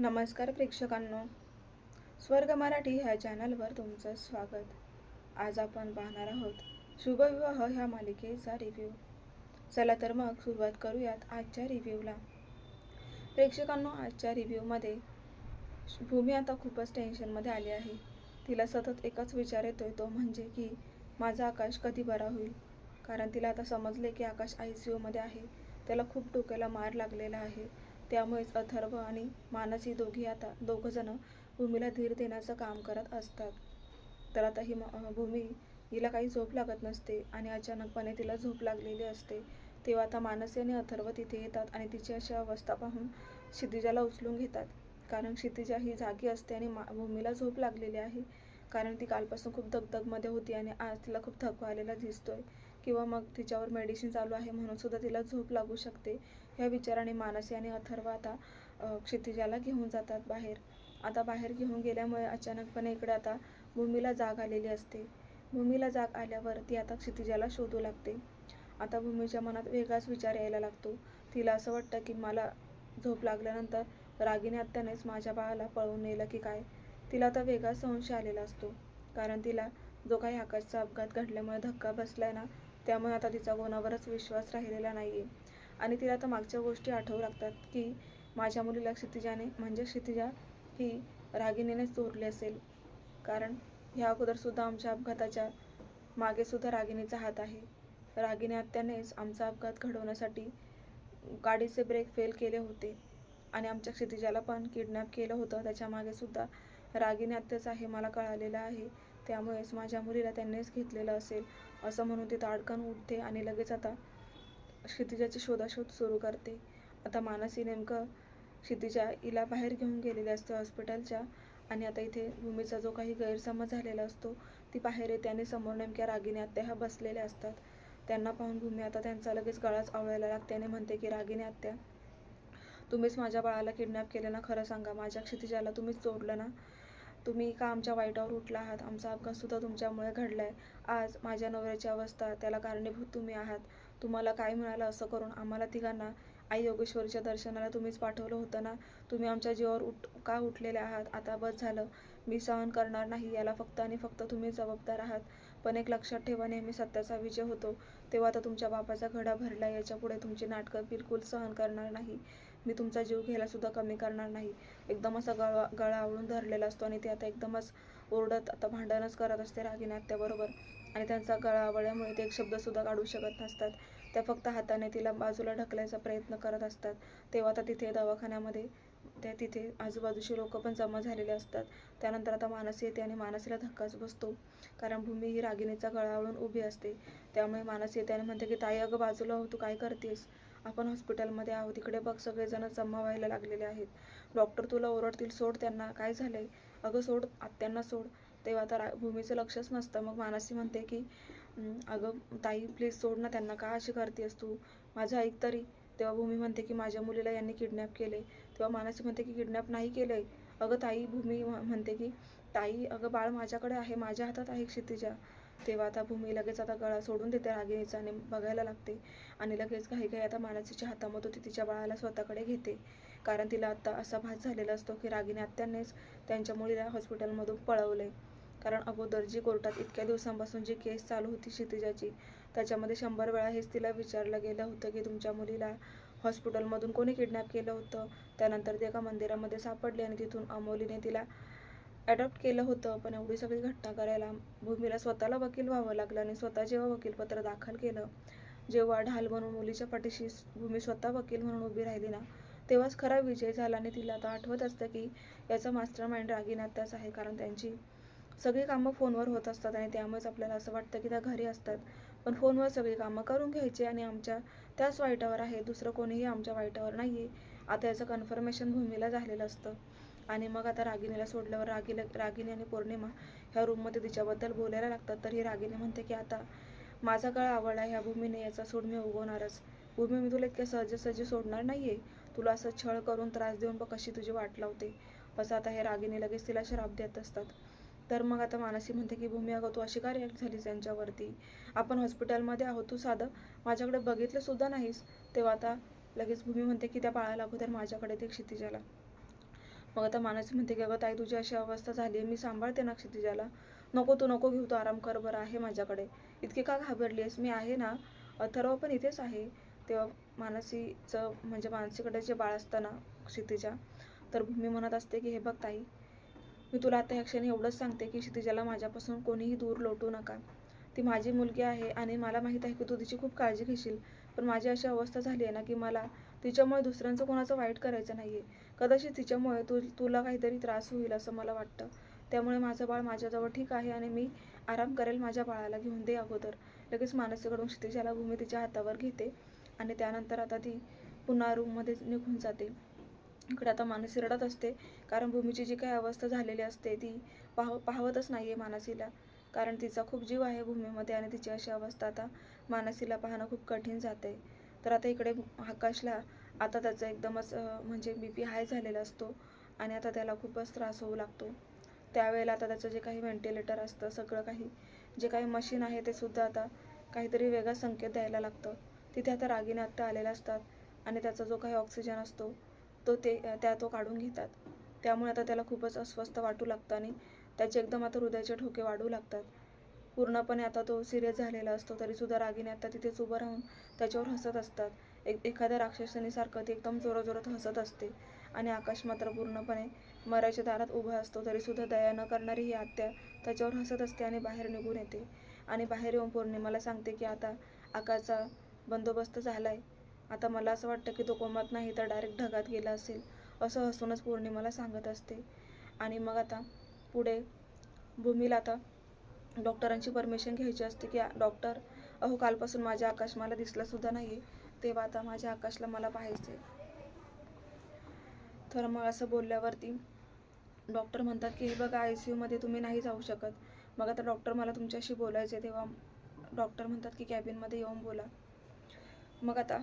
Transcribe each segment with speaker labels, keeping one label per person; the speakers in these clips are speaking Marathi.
Speaker 1: नमस्कार प्रेक्षकांनो. स्वर्ग मराठी ह्या चॅनलवर तुमचं स्वागत. आज आपण पाहणार आहोत शुभविवाह ह्या मालिकेचा रिव्ह्यू चला तर मग सुरुवात करूयात आजच्या रिव्ह्यूला प्रेक्षकांनो आजच्या रिव्ह्यूमध्ये भूमी आता खूपच टेन्शनमध्ये आली आहे. तिला सतत एकच विचार येतोय तो म्हणजे की माझा आकाश कधी बरा होईल? कारण तिला आता समजले की आकाश आय सी यूमध्ये आहे. त्याला खूप डोक्याला मार लागलेला आहे. त्यामुळेच अथर्व आणि मानस ही दोघी आता दोघंजणं भूमीला धीर देण्याचं काम करत असतात. तर आता ही भूमी हिला काही झोप लागत नसते आणि अचानकपणे तिला झोप लागलेली असते. तेव्हा आता मानसी आणि अथर्व तिथे येतात आणि तिची अशी अवस्था पाहून क्षितिजाला उचलून घेतात. कारण क्षितिजा ही जागी असते आणि मा भूमीला झोप लागलेली आहे. कारण ती कालपासून खूप दगदगमध्ये होती आणि आज तिला खूप थकवा आलेला दिसतोय. किंवा मग तिच्यावर मेडिसिन चालू आहे म्हणून सुद्धा तिला झोप लागू शकते. ह्या विचाराने मानसी आणि अथर्व आता क्षितिजाला घेऊन जातात बाहेर. आता बाहेर घेऊन गेल्यामुळे अचानकपणे इकडे आता भूमीला जाग आलेली असते. भूमीला जाग आल्यावर ती आता क्षितिजाला शोधू लागते. आता भूमीच्या मनात वेगळाच विचार यायला लागतो. तिला असं वाटतं की मला झोप लागल्यानंतर रागिनी आत्यानेच माझ्या बाळाला पळवून नेलं की काय? तिला आता वेगळा संशय आलेला असतो. कारण तिला जो काही आकाशचा अपघात घडल्यामुळे धक्का बसलाय ना त्यामुळे आता तिचा कोणावरच विश्वास राहिलेला नाहीये. आणि तिला आता मागच्या गोष्टी आठवू लागतात की माझ्या मुलीला क्षितिजाने म्हणजे क्षितिजा ही रागिणीने चोरली असेल. कारण ह्या अगोदरसुद्धा आमच्या अपघाताच्या मागे सुद्धा हात आहे. रागिनी आत्यानेच आमचा अपघात घडवण्यासाठी गाडीचे ब्रेक फेल केले होते. आणि आमच्या क्षितिजाला पण किडनॅप केलं होतं. त्याच्यामागे सुद्धा रागिनी आत्याच आहे मला कळालेलं आहे. त्यामुळेच माझ्या मुलीला त्यांनीच घेतलेलं असेल. असं म्हणून ती ताडकन उठते आणि लगेच आता क्षितिजाची शोधाशोध सुरू करते. आता मानसी नेमकं क्षितिजा हिला बाहेर घेऊन गेलेली असते हॉस्पिटलच्या आणि आता इथे भूमीचा जो काही गैरसमज झालेला असतो ती बाहेर येते आणि समोर नेमक्या रागिनी आत्या ह्या बसलेल्या असतात. त्यांना पाहून भूमी आता त्यांचा लगेच गळाच आवळायला लागते आणि म्हणते की रागिनी आत्या तुम्हीच माझ्या बाळाला किडनॅप केलं ना? खरं सांगा माझ्या क्षितिजाला तुम्हीच चोरलं ना? तुम्ही का आमच्या वाईटावर उठला आहात? आमचा अपघातसुद्धा तुमच्यामुळे तुमच्यामुळे आहे आज माझ्या नवऱ्याची अवस्था त्याला कारणीभूत तुम्ही आहात. तुम्हाला काय मिळालं असं करून आम्हाला तिघांना आई योगेश्वरीच्या दर्शनाला तुम्हीच पाठवलं होतं ना? तुम्ही आमच्या जीवावर उठ का उठलेले आहात? आता बस झालं. मी सहन करणार नाही याला फक्त आणि फक्त तुम्ही जबाबदार आहात. पण एक लक्षात ठेवा नेहमी सत्याचा विजय होतो. तेव्हा आता तुमच्या बापाचा घडा भरला याच्यापुढे तुमची नाटकं बिलकुल सहन करणार नाही. मी तुमचा जीव घ्यायला सुद्धा कमी करणार नाही. एकदम असा गळा गळा आवळून धरलेला असतो आणि ते आता एकदमच ओरडत आता भांडणच करत असते रागिनी आत्याबरोबर आणि त्यांचा गळा आवळल्यामुळे ते एक शब्द सुद्धा काढू शकत नसतात. त्या फक्त हाताने तिला बाजूला ढकलायचा प्रयत्न करत असतात. तेव्हा आता तिथे दवाखान्यामध्ये त्या तिथे आजूबाजूची लोक पण जमा झालेले असतात. त्यानंतर आता मानसी येते आणि मानसीला धक्काच बसतो. कारण भूमी ही रागिणीचा गळावळून उभी असते. त्यामुळे मानसी येते आणि म्हणते की ताई अगं बाजूला हो तू काय करतेस? आपण हॉस्पिटलमध्ये आहोत. इकडे बघ सगळेजण जमा व्हायला लागलेले आहेत. डॉक्टर तुला ओरडतील सोड त्यांना काय झालंय? अगं सोड आत्यांना सोड. तेव्हा आता रा भूमीचं लक्षच नसतं. मग मानसी म्हणते की अगं ताई प्लीज सोड ना त्यांना. का अशी करतेस तू? माझं ऐक तरी. तेव्हा भूमी म्हणते की माझ्या मुलीला यांनी किडनॅप केले तेव्हा मानसी म्हणते की किडनॅप नाही केलंय? अगं ताई भूमी म्हणते की ताई अगं बाळ माझ्याकडे आहे. माझ्या हातात आहे क्षितिजा. तेव्हा आता भूमी लगेच आता गळा सोडून देते रागिणीचा आणि बघायला लागते. आणि लगेच काही काही आता मानसीच्या हातामधून ती तिच्या बाळाला स्वतःकडे घेते. कारण तिला आता असा भास झालेला असतो की रागिणी आत्यानेच त्यांच्या मुलीला हॉस्पिटलमधून पळवले कारण अगोदर जी कोर्टात इतक्या दिवसांपासून जी केस चालू होती क्षितिजाची त्याच्यामध्ये शंभर वेळा हेच तिला विचारलं गेलं होतं की तुमच्या मुलीला हॉस्पिटलमधून कोणी किडनॅप केलं होतं? त्यानंतर ते एका मंदिरामध्ये सापडली आणि तिथून अमोलीने तिला अडॉप्ट केलं होतं पण एवढी सगळी घटना करायला भूमीला स्वतःला वकील व्हावं लागलं आणि स्वतः जेव्हा वकीलपत्र दाखल केलं जेव्हा ढाल म्हणून मुलीच्या पाठीशी भूमी स्वतः वकील म्हणून उभी राहिली ना तेव्हाच खरा विजय झाला आणि तिला आता आठवत असतं की याचा मास्टर माइंड रागिनात्याच आहे कारण त्यांची सगळी कामं फोनवर होत असतात आणि त्यामुळेच आपल्याला असं वाटतं की त्या घरी असतात. पण फोनवर सगळी कामं करून घ्यायची आणि आमच्या त्याच वाईटावर आहे दुसरं कोणीही आमच्या वाईटावर नाही आहे आता याचं कन्फर्मेशन भूमीला झालेलं असतं. आणि मग आता रागिनीला सोडल्यावर रागिला रागिनी आणि पौर्णिमा ह्या रूममध्ये तिच्याबद्दल बोलायला लागतात. तर ही रागिनी म्हणते की आता माझा काळ आवडला ह्या भूमीने याचा सोड मी उगवणारच. भूमी मी तुला इतक्या सहजासहजी सोडणार नाहीये. तुला असं छळ करून त्रास देऊन बघ कशी तुझी वाट लावते. असं आता हे रागिनी लगेच तिला शराब देत असतात. तर मग आता मानसी म्हणते की भूमी अगं तू अशी का रिॲक्ट झालीस त्यांच्यावरती आपण हॉस्पिटलमध्ये आहोत तू साधं माझ्याकडे बघितलं सुद्धा नाहीस. तेव्हा आता लगेच भूमी म्हणते की त्या बाळाला अगोदर माझ्याकडे ते क्षितिजाला. मग आता मानसी म्हणते की अगं ताई तुझी अशी अवस्था झाली आहे मी सांभाळते ना क्षितिजाला. नको तू नको घेऊ तू आराम कर बरं आहे माझ्याकडे. इतकी का घाबरली आहेस? मी आहे ना अथर्व पण इथेच आहे. तेव्हा मानसीचं म्हणजे मानसीकडे जे बाळ असतं ना क्षितिजा तर भूमी म्हणत असते की हे बघ ताई मी तुला आता ह्या क्षणी एवढंच सांगते की क्षितिजाला माझ्यापासून कोणीही दूर लोटू नका. ती माझी मुलगी आहे आणि मला माहीत आहे की तू तिची खूप काळजी घेशील. पण माझी अशी अवस्था झाली आहे ना की मला तिच्यामुळे दुसऱ्यांचं कोणाचं वाईट करायचं नाही आहे कदाचित तिच्यामुळे तू तुला काहीतरी त्रास होईल असं मला वाटतं. त्यामुळे माझं बाळ माझ्याजवळ ठीक आहे आणि मी आराम करेल माझ्या बाळाला घेऊन दे अगोदर. लगेच मानसीकडून क्षितिजाला भूमी तिच्या हातावर घेते आणि त्यानंतर आता ती पुन्हा रूममध्ये निघून जाते. इकडे आता मानसी रडत असते कारण भूमीची जी काही अवस्था झालेली असते ती पाह पाहवतच नाही आहे मानसीला. कारण तिचा खूप जीव आहे भूमीमध्ये आणि तिची अशी अवस्था आता मानसीला पाहणं खूप कठीण जाते तर आता इकडे आकाशला आता त्याचा एकदमच म्हणजे बी पी हाय झालेला असतो आणि आता त्याला खूपच त्रास होऊ लागतो. त्यावेळेला आता त्याचं जे काही व्हेंटिलेटर असतं सगळं काही जे काही मशीन आहे ते सुद्धा आता काहीतरी वेगळा संकेत द्यायला लागतं. तिथे आता रागीने आत्ता आलेल्या असतात आणि त्याचा जो काही ऑक्सिजन असतो तो ते त्या तो काढून घेतात. त्यामुळे आता त्याला खूपच अस्वस्थ वाटू लागतं आणि त्याचे एकदम आता हृदयाचे ठोके वाढू लागतात. पूर्णपणे आता तो सिरियस झालेला असतो तरीसुद्धा रागीने आता तिथेच उभं राहून त्याच्यावर हसत असतात. एक एखाद्या राक्षसनीसारखं ती एकदम जोराजोरात हसत असते. आणि आकाश मात्र पूर्णपणे मरायच्या दारात उभा असतो. तरीसुद्धा दया न करणारी ही आत्या त्याच्यावर हसत असते आणि बाहेर निघून येते. आणि बाहेर येऊन पौर्णिमाला सांगते की आता आकाशचा बंदोबस्त झाला आहे आता मला असं वाटतं की तो कोमात नाही तर डायरेक्ट ढगात गेला असेल असं हसूनच पौर्णिमाला सांगत असते. आणि मग आता पुढे भूमीला आता डॉक्टरांची परमिशन घ्यायची असते की डॉक्टर अहो कालपासून माझ्या आकाश मला दिसला सुद्धा नाही तेव्हा आता माझ्या आकाशला मला पाहायचे तर मग असं बोलल्यावरती डॉक्टर म्हणतात की हे बघा आय सी यूमध्ये तुम्ही नाही जाऊ शकत. मग आता डॉक्टर मला तुमच्याशी बोलायचे तेव्हा डॉक्टर म्हणतात की कॅबिनमध्ये येऊन बोला. मग आता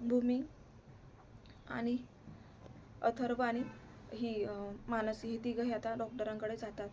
Speaker 1: भूमी आणि अथर्व आणि ही मानसी ही तिघंही आता डॉक्टरांकडे जातात.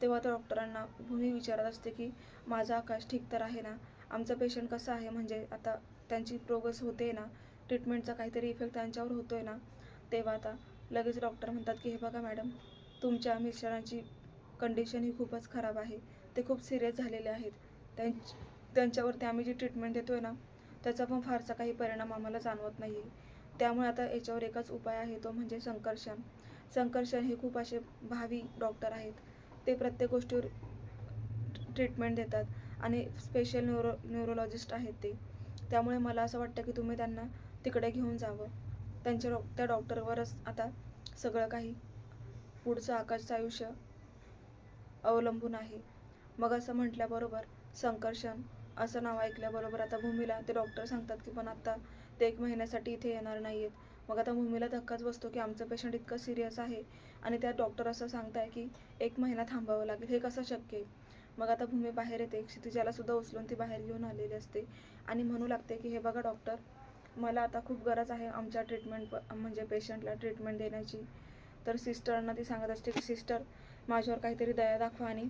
Speaker 1: तेव्हा त्या डॉक्टरांना भूमी विचारत असते की माझा आकाश ठीक तर आहे ना? आमचा पेशंट कसा आहे? म्हणजे आता त्यांची प्रोग्रेस होते ना ट्रीटमेंटचा काहीतरी इफेक्ट त्यांच्यावर होतो आहे ना तेव्हा आता लगेच डॉक्टर म्हणतात की हे बघा मॅडम तुमच्या मिस्टरांची कंडिशन ही खूपच खराब आहे. ते खूप सिरियस झालेले आहेत. त्यांच त्यांच्यावरती आम्ही जी ट्रीटमेंट देतो आहे ना त्याचा पण फारसा काही परिणाम आम्हाला जाणवत नाही आहे त्यामुळे आता याच्यावर एकच उपाय आहे तो म्हणजे संकर्षण. संकर्षण हे खूप असे भावी डॉक्टर आहेत. ते प्रत्येक गोष्टीवर ट्रीटमेंट देतात. आणि स्पेशल न्यूरो न्यूरोलॉजिस्ट आहेत ते. त्यामुळे मला असं वाटतं की तुम्ही त्यांना तिकडे घेऊन जावं. त्यांच्या डॉ त्या डॉक्टरवरच आता सगळं काही पुढचं आकाशचं आयुष्य अवलंबून आहे. मग असं म्हटल्याबरोबर संकर्षण असं नाव ऐकल्याबरोबर आता भूमीला ते डॉक्टर सांगतात की पण आता ते एक महिन्यासाठी इथे येणार नाही आहेत मग आता भूमीला धक्काच बसतो की आमचं पेशंट इतकं सिरियस आहे. आणि त्या डॉक्टर असं सांगताय की एक महिना थांबावं लागेल. हे कसं शक्य आहे? मग आता भूमी बाहेर येते. क्षितिजाला सुद्धा उचलून ती बाहेर घेऊन आलेली असते. आणि म्हणू लागते की हे बघा डॉक्टर मला आता खूप गरज आहे आमच्या ट्रीटमेंट म्हणजे पेशंटला ट्रीटमेंट देण्याची. तर सिस्टरना ती सांगत असते की सिस्टर माझ्यावर काहीतरी दया दाखवा आणि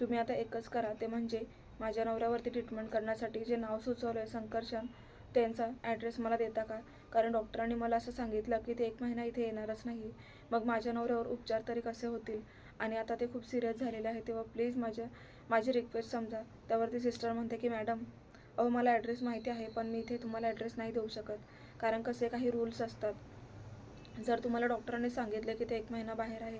Speaker 1: तुम्ही आता एकच करा. ते म्हणजे माझ्या नवऱ्यावरती ट्रीटमेंट करण्यासाठी जे नाव सुचवलं आहे संकर्षण त्यांचा ॲड्रेस मला देता का? कारण डॉक्टरांनी मला असं सांगितलं की ते एक महिना इथे येणारच नाही. मग माझ्या नवऱ्यावर उपचार तरी कसे होतील? आणि आता ते खूप सिरियस झालेले आहे. तेव्हा प्लीज माझ्या माझी रिक्वेस्ट समजा. त्यावरती सिस्टर म्हणते की मॅडम अहो मला ॲड्रेस माहिती आहे पण मी इथे तुम्हाला ॲड्रेस नाही देऊ शकत. कारण कसे काही रूल्स असतात. जर तुम्हाला डॉक्टरांनी सांगितले की ते एक महिना बाहेर आहे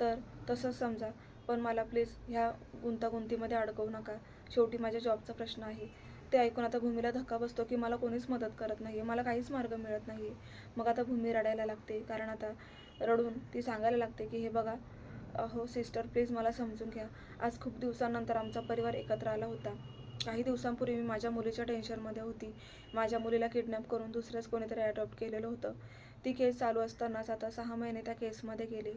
Speaker 1: तर तसंच समजा. पण मला प्लीज ह्या गुंतागुंतीमध्ये अडकवू नका. शेवटी माझ्या जॉबचा प्रश्न आहे. ते ऐकून आता भूमीला धक्का बसतो की मला कोणीच मदत करत नाही. आहे मला काहीच मार्ग मिळत नाही. मग आता भूमी रडायला लागते. कारण आता रडून ती सांगायला लागते की हे बघा अहो सिस्टर प्लीज मला समजून घ्या. आज खूप दिवसानंतर आमचा परिवार एकत्र आला होता. काही दिवसांपूर्वी मी माझ्या मुलीच्या टेन्शनमध्ये होती. माझ्या मुलीला किडनॅप करून दुसऱ्याच कोणीतरी अडॉप्ट केलेलं होतं. ती केस चालू असतानाच आता सहा महिने त्या केसमध्ये गेले.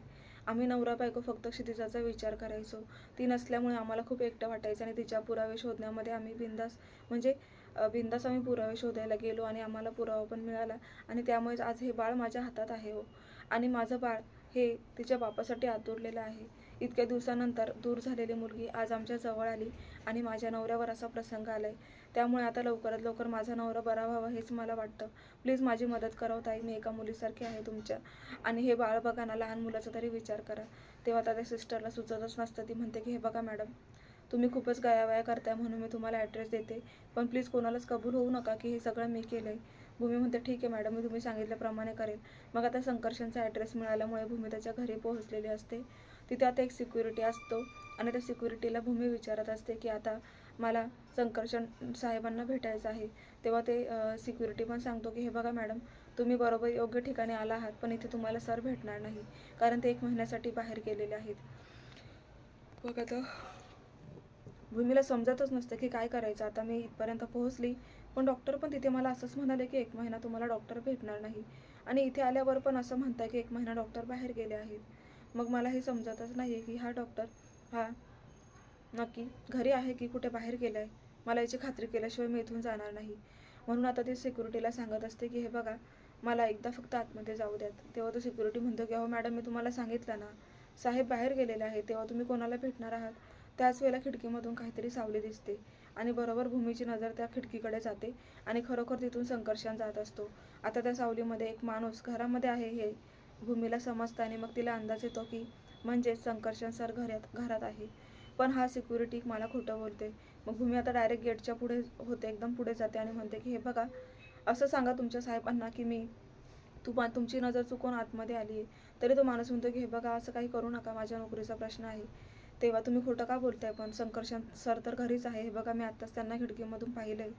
Speaker 1: आम्ही नवरा बायको फक्त क्षितिजाचा विचार करायचो. ती नसल्यामुळे आम्हाला खूप एकटं वाटायचं आणि तिच्या पुरावे शोधण्यामध्ये आम्ही बिंदास म्हणजे बिंदास आम्ही पुरावे शोधायला गेलो आणि आम्हाला पुरावा पण मिळाला. आणि त्यामुळेच आज हे बाळ माझ्या हातात आहे हो. आणि माझं बाळ हे तिच्या बापासाठी आतुरलेलं आहे. इतक्या दिवसानंतर दूर झालेली मुलगी आज आमच्या जवळ आली आणि माझ्या नवऱ्यावर असा प्रसंग आलाय. त्यामुळे आता लवकरात लवकर माझा नवरा बरा व्हावा हेच मला वाटतं. प्लीज माझी मदत करावं ताई मी एका मुलीसारखी आहे तुमच्या. आणि हे बाळ बघा ना लहान मुलाचा तरी विचार करा. तेव्हा त्या सिस्टरला सुचतच नसतं ती म्हणते की हे बघा मॅडम तुम्ही खूपच गायावाया करताय म्हणून मी तुम्हाला ॲड्रेस देते. पण प्लीज कोणालाच कबूल होऊ नका की हे सगळं मी केलं आहे भूमी म्हणते ठीक आहे मॅडम मी तुम्ही सांगितल्याप्रमाणे करेल मग आता संकर्षणचा ॲड्रेस मिळाल्यामुळे भूमी त्याच्या घरी पोहोचलेली असते. तिथे आता एक सिक्युरिटी असतो आणि त्या सिक्युरिटीला भूमी विचारत असते की आता मला संकर्षण साहेबांना भेटायचं आहे. तेव्हा ते सिक्युरिटी पण सांगतो की हे बघा मॅडम तुम्ही बरोबर योग्य ठिकाणी आला आहात पण इथे तुम्हाला सर भेटणार नाही कारण ते एक महिन्यासाठी बाहेर गेलेले आहेत. बघ आता भूमीला समजतच नसतं की काय करायचं. आता मी इथपर्यंत पोहोचली पण डॉक्टर पण तिथे मला असंच म्हणाले की एक महिना तुम्हाला डॉक्टर भेटणार नाही. आणि इथे आल्यावर पण असं म्हणताय की एक महिना डॉक्टर बाहेर गेले आहेत. मग मला हे समजतच नाही की हा डॉक्टर हा नक्की घरी आहे की कुठे बाहेर गेला आहे मला याची खात्री केल्याशिवाय मी इथून जाणार नाही. म्हणून आता ते सिक्युरिटीला सांगत असते की हे बघा मला एकदा फक्त आतमध्ये जाऊ द्यात. तेव्हा तो सिक्युरिटी म्हणतो की अहो मॅडम मी तुम्हाला सांगितलं ना साहेब बाहेर गेलेले आहे तेव्हा तुम्ही कोणाला भेटणार आहात? त्याच वेळेला खिडकीमधून काहीतरी सावली दिसते. आणि बरोबर भूमीची नजर त्या खिडकीकडे जाते आणि खरोखर तिथून संकर्षण जात असतो. आता त्या सावलीमध्ये एक माणूस घरामध्ये आहे हे भूमीला समजतं आणि मग तिला अंदाज येतो की म्हणजेच संकर्षण सर घरात घरात आहे. पण हा सिक्युरिटी मला खोटं बोलते मग भूमी आता डायरेक्ट गेटच्या पुढे होते एकदम पुढे जाते आणि म्हणते की हे बघा असं सांगा तुमच्या साहेबांना की मी तुम्हा तुमची नजर चुकून आतमध्ये आली आहे तरी तो माणूस म्हणतो की हे बघा असं काही करू नका माझ्या नोकरीचा प्रश्न आहे. तेव्हा तुम्ही खोटं का बोलताय पण? संकर्षण सर तर घरीच आहे. हे बघा मी आत्ताच त्यांना खिडकीमधून पाहिलं आहे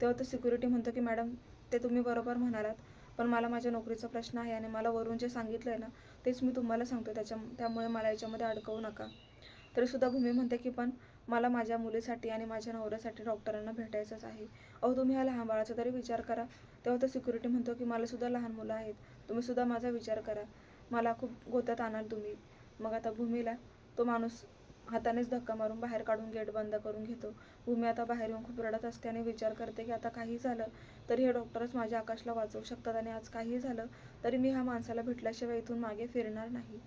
Speaker 1: तेव्हा तो सिक्युरिटी म्हणतो की मॅडम ते तुम्ही बरोबर म्हणालात पण मला माझ्या नोकरीचा प्रश्न आहे आणि मला वरून जे सांगितलं आहे ना तेच मी तुम्हाला सांगतो त्याच्या त्यामुळे मला याच्यामध्ये अडकवू नका. तरीसुद्धा भूमी म्हणते की पण मला माझ्या मुलीसाठी आणि माझ्या नवऱ्यासाठी डॉक्टरांना भेटायचंच आहे. अहो तुम्ही ह्या लहान बाळाचा तरी विचार करा. तेव्हा तो सिक्युरिटी म्हणतो की मला सुद्धा लहान मुलं आहेत. तुम्ही सुद्धा माझा विचार करा. मला खूप गोत्यात आणाल तुम्ही. मग आता भूमीला तो माणूस हातानेच धक्का मारून बाहेर काढून गेट बंद करून घेतो. भूमी आता बाहेर येऊन खूप रडत असते आणि विचार करते की आता काही झालं तरी हे डॉक्टरच माझ्या आकाशला वाचवू शकतात आणि आज काही झालं तरी मी ह्या माणसाला भेटल्याशिवाय इथून मागे फिरणार नाही.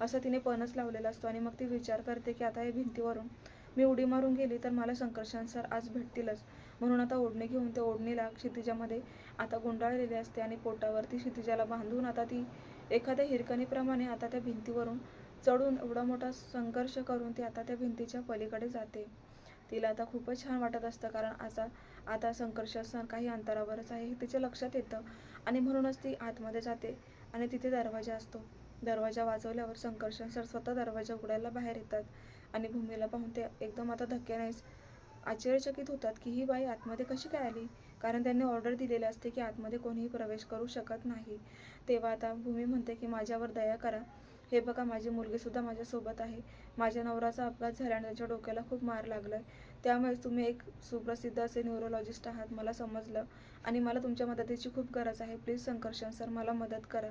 Speaker 1: असं तिने पणच लावलेला असतो आणि मग ती विचार करते की आता या भिंतीवरून मी उडी मारून गेली तर मला संकर्षण सर आज भेटतीलच. म्हणून आता ओढणी घेऊन ते ओढणीला क्षितिजामध्ये आता गुंडाळलेली असते आणि पोटावरती क्षितिजाला बांधून आता ती एखाद्या हिरकणीप्रमाणे आता त्या भिंतीवरून चढून एवढा मोठा संघर्ष करून ती आता त्या भिंतीच्या पलीकडे जाते. तिला आता खूपच छान वाटत असतं कारण आता आता संघर्ष सण काही अंतरावरच आहे हे तिच्या लक्षात येतं. आणि म्हणूनच ती आतमध्ये जाते आणि तिथे दरवाजा असतो. दरवाजा वाजवल्यावर संकर्षण सर स्वतः दरवाजा उघडायला बाहेर येतात आणि भूमीला पाहून ते एकदम आता धक्क्यानेच आश्चर्यचकित होतात की ही बाई आतमध्ये कशी काय आली? कारण त्यांनी ऑर्डर दिलेली असते की आतमध्ये कोणीही प्रवेश करू शकत नाही. तेव्हा आता भूमी म्हणते की माझ्यावर दया करा. हे बघा माझी मुलगीसुद्धा माझ्यासोबत आहे. माझ्या नवराचा अपघात झाला आणि त्याच्या डोक्याला खूप मार लागला आहे त्यामुळेच तुम्ही एक सुप्रसिद्ध असे न्यूरोलॉजिस्ट आहात मला समजलं. आणि मला तुमच्या मदतीची खूप गरज आहे. प्लीज संकर्षण सर मला मदत करा.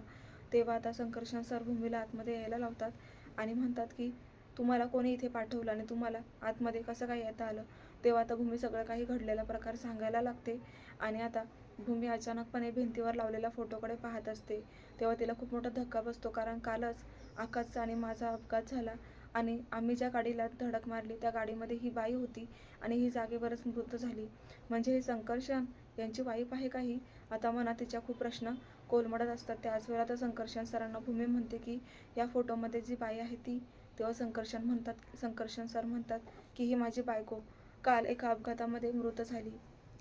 Speaker 1: तेव्हा आता संकर्षण सर भूमीला आतमध्ये यायला लावतात आणि म्हणतात की तुम्हाला कोणी इथे पाठवलं आणि तुम्हाला आतमध्ये कसं काय येता आलं? तेव्हा आता भूमी सगळं काही घडलेला प्रकार सांगायला लागते. आणि आता भूमी अचानकपणे भिंतीवर लावलेल्या फोटोकडे पाहत असते. तेव्हा तिला खूप मोठा धक्का बसतो कारण कालच आकाशचा आणि माझा अपघात झाला. आणि आम्ही ज्या गाडीला धडक मारली त्या गाडीमध्ये ही बाई होती आणि ही जागेवरच मृत झाली. म्हणजे हे संकर्षण यांची वाईफ आहे काही आता मनात तिच्या खूप प्रश्न कोलमडत असतात. त्याच वेळा तर संकर्षण सरांना भूमी म्हणते की या फोटोमध्ये जी बाई आहे ती तेव्हा संकर्षण म्हणतात संकर्षण सर म्हणतात की ही माझी बायको काल एका अपघातामध्ये मृत झाली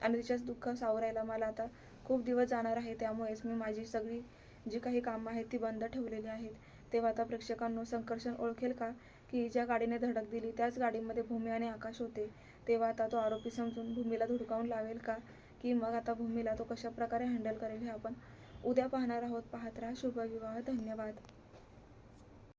Speaker 1: आणि तिच्याच दुःख सावरायला मला आता खूप दिवस जाणार आहे. त्यामुळेच मी माझी सगळी जी काही कामं आहेत ती बंद ठेवलेली आहेत. तेव्हा आता प्रेक्षकांनो संकर्षण ओळखेल का? की ज्या गाडीने धडक दिली त्याच गाडीमध्ये भूमी आणि आकाश होते. तेव्हा आता तो आरोपी समजून भूमीला धुडकावून लावेल का? की मग आता भूमीला तो कशा प्रकारे हँडल करेल हे आपण उद्या पाहणार आहोत. पाहत राहा शुभविवाह. धन्यवाद.